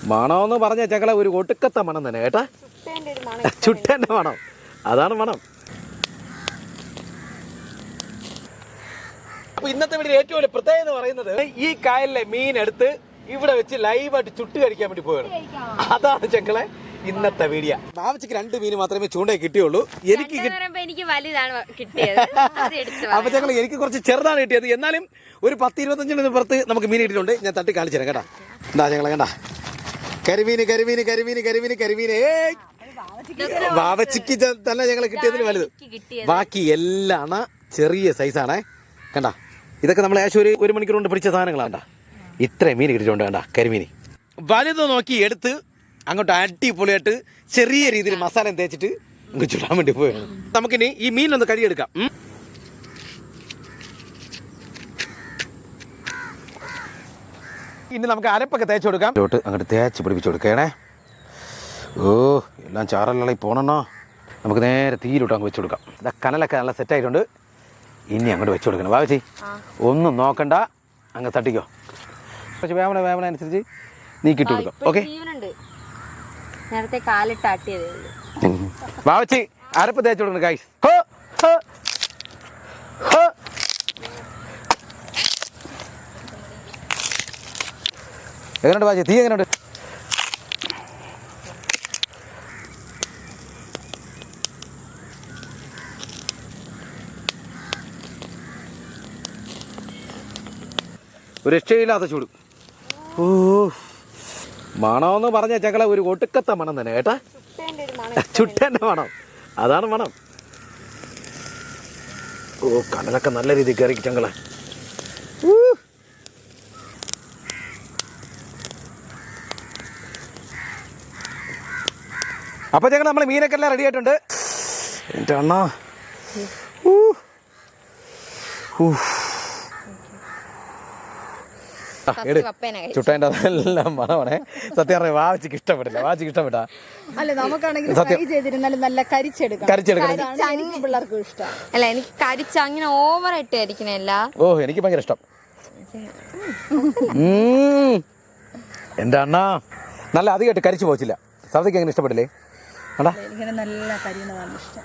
മണമെന്ന് പറഞ്ഞ ചക്കള ഒരു ഒടുക്കത്തെ മണം തന്നെ കേട്ടാ? ചുട്ടേന്റെ മണം. അതാണ് മണം. അപ്പൊ ഇന്നത്തെ വീട്ടിൽ ഏറ്റവും വലിയ പ്രത്യേകത എന്ന് പറയുന്നത് ഈ കായലിലെ മീൻ എടുത്ത് ഇവിടെ വെച്ച് ലൈവായിട്ട് ചുട്ട് കഴിക്കാൻ വേണ്ടി പോവുകയാണ്. അതാണ് ചക്കളെ ഇന്നത്തെ വീഡിയോ. ബാബച്ചിക്ക് രണ്ട് മീൻ മാത്രമേ ചൂണ്ടയിൽ കിട്ടിയുള്ളൂ. എനിക്ക് എനിക്ക് വലുതാണ് കിട്ടിയത്. അപ്പൊ ഞങ്ങൾ എനിക്ക് കുറച്ച് ചെറുതാണ് കിട്ടിയത്. എന്നാലും ഒരു പത്ത് ഇരുപത്തഞ്ചിന് പുറത്ത് നമുക്ക് മീൻ കിട്ടിയിട്ടുണ്ട്. ഞാൻ തട്ടി കാണിച്ചു തരാം കേട്ടാ. എന്താ ഞങ്ങളെ കണ്ടാ. കരിമീന് കരിമീന് കരിമീന് കരിമീന് കരിമീന്. ച- തന്നെ ഞങ്ങൾ കിട്ടിയതിന് വലുത്. ബാക്കി എല്ലാം ചെറിയ സൈസാണേ കണ്ട? ഇതൊക്കെ നമ്മൾ ഏകദേശം ഒരു ഒരു മണിക്കൂർ കൊണ്ട് പിടിച്ച സാധനങ്ങളാണ് ഇത്രയും മീൻ കിട്ടിയിട്ടുണ്ട് കണ്ട കരിമീന്. വലുത് നോക്കി എടുത്ത് അങ്ങോട്ട് അടിപൊളിയായിട്ട് ചെറിയ രീതിയിൽ മസാല തേച്ചിട്ട് ചുടാൻ വേണ്ടി പോയാണ് നമുക്കിനി ഈ മീനൊന്ന് കഴുകിയെടുക്കാം. ഇനി നമുക്ക് അരപ്പൊക്കെ തേച്ച് കൊടുക്കാം. ചോട്ട് അങ്ങോട്ട് തേച്ച് പിടിപ്പിച്ച് കൊടുക്കണേ. ഓ എല്ലാം ചാറല്ലളി പോണെന്നോ നമുക്ക് നേരെ തീയിലോട്ട് അങ്ങ് വെച്ച് കൊടുക്കാം. ഇതാ കനലൊക്കെ നല്ല സെറ്റായിട്ടുണ്ട് ഇനി അങ്ങോട്ട് വെച്ച് കൊടുക്കണം. വാവച്ചി ഒന്നും നോക്കണ്ട. അങ്ങ് തട്ടിക്കോ. പക്ഷെ വേവണ വേവണ അനുസരിച്ച് നീക്കിട്ട് കൊടുക്കാം. ഓക്കെ? നേരത്തെ കാലിട്ട് ആട്ടിയതേ ഉള്ളൂ വാവച്ചി അരപ്പ് തേച്ച് കൊടുക്കണം ഗൈസ് ഹോ ഹോ ഹോ എങ്ങനെയുണ്ട് വാജി തീ എങ്ങനെയുണ്ട്? ഒരു രക്ഷയില്ലാത്ത ചൂട്. ഓ മണമെന്ന് പറഞ്ഞ ചക്കള ഒരു ഒടുക്കത്തെ മണം തന്നെ കേട്ടാ? ചുട്ടേന്റെ ഒരു മണം അതാണ് മണം. ഓ കടലൊക്കെ നല്ല രീതിയിൽ കയറി ചങ്കളെ അപ്പൊ ഞങ്ങൾ നമ്മൾ മീനൊക്കെ എല്ലാം റെഡി ആയിട്ടുണ്ട്. എന്റെ അണ്ണ. ചുട്ടേന്റെ അതെല്ലാം മണമാണേ സത്യം പറഞ്ഞാൽ വാച്ചിക്ക് ഇഷ്ടപ്പെട്ടില്ല വാച്ചിക്ക് ഇഷ്ടപ്പെട്ടാ. അല്ല നമുക്കാണെങ്കിൽ നല്ല കരിച്ചെടുക്കണം. പിള്ളേർക്കും ഇഷ്ടം. അല്ല എനിക്ക് കരിച്ച അങ്ങനെ ഓവർ ആയിട്ട് കരിക്കണല്ല ഓ എനിക്ക് ഭയങ്കര ഇഷ്ടം. എന്റെ അണ്ണ. നല്ല അധികമായിട്ട് കരിച്ചു പോച്ചില്ല. സൗദിക്ക് എങ്ങനെ ഇഷ്ടപ്പെട്ടില്ലേ? എനിക്കിങ്ങനെ നല്ല കരിയുന്നതാണ് ഇഷ്ടം.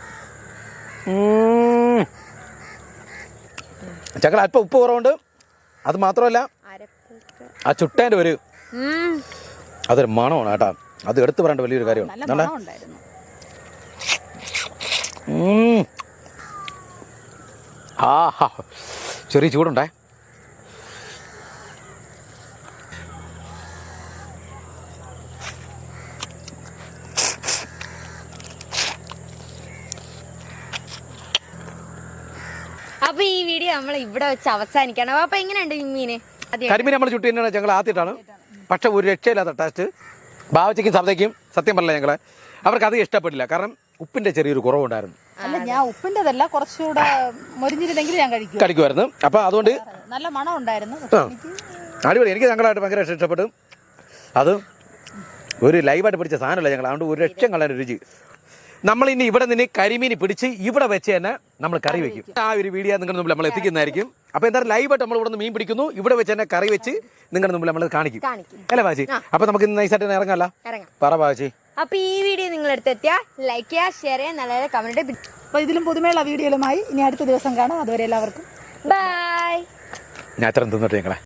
ചക്കള അല്പം ഉപ്പ് കുറവുണ്ട്. അത് മാത്രമല്ല ആ ചുട്ടേന്റെ ഒരു അതൊരു മണമാണ് കേട്ടാ. അത് എടുത്തു പറയേണ്ട വലിയൊരു കാര്യമാണ്. ഉം. ആഹാ. ചെറിയ ചൂടുണ്ടേ? അപ്പൊ ഈ വീഡിയോ നമ്മൾ ഇവിടെ വെച്ച് അവസാനിക്കണം. അപ്പൊ എങ്ങനെയുണ്ട് ഈ മീന് ആദ്യം കരിമീൻ നമ്മൾ ചുട്ടി തന്നെയാണ് ഞങ്ങൾ ആദ്യമായിട്ടാണ്. പക്ഷെ ഒരു രക്ഷയില്ലാത്ത ടേസ്റ്റ് ബാവച്ചയ്ക്കും സബ്ദയ്ക്കും സത്യം പറഞ്ഞില്ല ഞങ്ങളെ അവർക്ക് അത് ഇഷ്ടപ്പെട്ടില്ല. കാരണം ഉപ്പിന്റെ ചെറിയൊരു കുറവുണ്ടായിരുന്നു. അല്ല ഞാൻ ഉപ്പിന്റെതല്ല കുറച്ചുകൂടെ മൊരിഞ്ഞിരുന്നെങ്കിൽ ഞാൻ കഴിക്കും. കഴിക്കുമായിരുന്നു. അപ്പൊ അതുകൊണ്ട് നല്ല മണം ഉണ്ടായിരുന്നു. എനിക്ക് അടിപൊളി. എനിക്ക് ഞങ്ങളായിട്ട് ഭയങ്കര ഇഷ്ടപ്പെടും അത് ഒരു ലൈവായിട്ട് പിടിച്ച സാധനമല്ല ഞങ്ങൾ അതുകൊണ്ട് ഒരു ലക്ഷം കളയാൻ രുചി. നമ്മൾ ഇനി ഇവിടെ നിന്ന് കരിമീൻ പിടിച്ച് ഇവിടെ വെച്ച് തന്നെ നമ്മൾ കറി വെക്കും. ആ ഒരു വീഡിയോ നിങ്ങളുടെ മുമ്പിൽ നമ്മൾ എത്തിക്കുന്നതായിരിക്കും. അപ്പോൾ എന്തായാലും ലൈവായിട്ട് നമ്മൾ ഇവിടെ നിന്ന് മീൻ പിടിക്കുന്നു. ഇവിടെ വെച്ച് തന്നെ കറി വെച്ച് നിങ്ങളുടെ മുമ്പിൽ നമ്മൾ കാണിക്കും. കാണിക്കും. അല്ലേ ബാജി? അപ്പോൾ നമുക്ക് ഇന്ന് നൈസായിട്ട് തന്നെ ഇറങ്ങാമല്ലോ ഇറങ്ങാം. പറ ബാജി. അപ്പൊ ഈ വീഡിയോ നിങ്ങൾ എടുത്തെത്തിയാൽ ലൈക്ക് ചെയ്യുക ഷെയർ ചെയ്യുക നല്ല നല്ല കമന്റ് അപ്പോൾ ഇതിലും പുതുമയുള്ള വീഡിയോയിലുമായി ഇനി അടുത്ത ദിവസം കാണാം. അതുവരെ എല്ലാവർക്കും ബൈ ഞാൻ അത്രയും തിന്നിട്ട് ഞങ്ങളെ